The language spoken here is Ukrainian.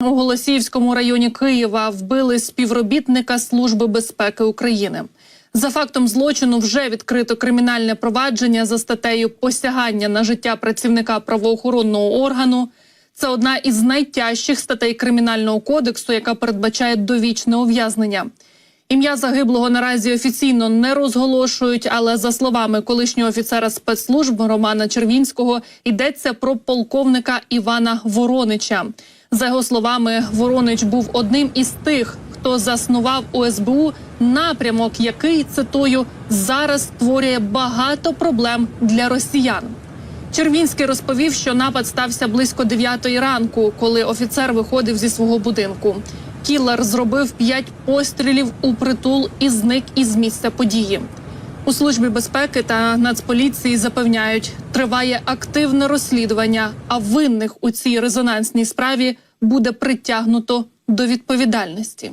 У Голосіївському районі Києва вбили співробітника Служби безпеки України. За фактом злочину вже відкрито кримінальне провадження за статтею посягання на життя працівника правоохоронного органу. Це одна із найтяжчих статей кримінального кодексу, яка передбачає довічне ув'язнення. Ім'я загиблого наразі офіційно не розголошують, але за словами колишнього офіцера спецслужб Романа Червінського йдеться про полковника Івана Воронича. За його словами, Воронич був одним із тих, хто заснував у напрямок, який цитую зараз створює багато проблем для росіян. Червінський розповів, що напад стався близько 9 ранку, коли офіцер виходив зі свого будинку. Кілер зробив п'ять пострілів у притул і зник із місця події. У службі безпеки та нацполіції запевняють, триває активне розслідування, а винних у цій резонансній справі буде притягнуто до відповідальності.